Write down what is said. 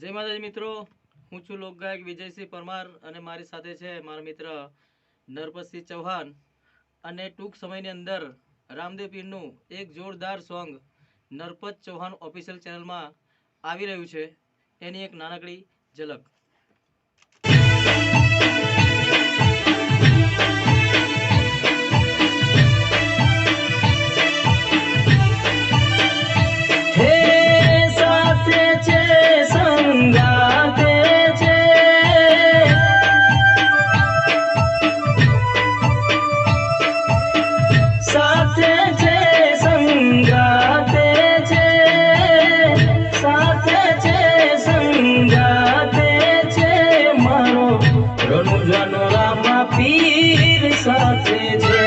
જય માતાજી મિત્રો. હું છું લોકગાયક વિજયસિંહ પરમાર અને મારી સાથે છે મારા મિત્ર નરપતસિંહ ચૌહાણ. અને ટૂંક સમયની અંદર રામદેવ પીરનું એક જોરદાર સોંગ નરપત ચૌહાણ ઓફિશિયલ ચેનલમાં આવી રહ્યું છે. એની એક નાનકડી ઝલક. રણુજનો રામા પીર સાથે છે.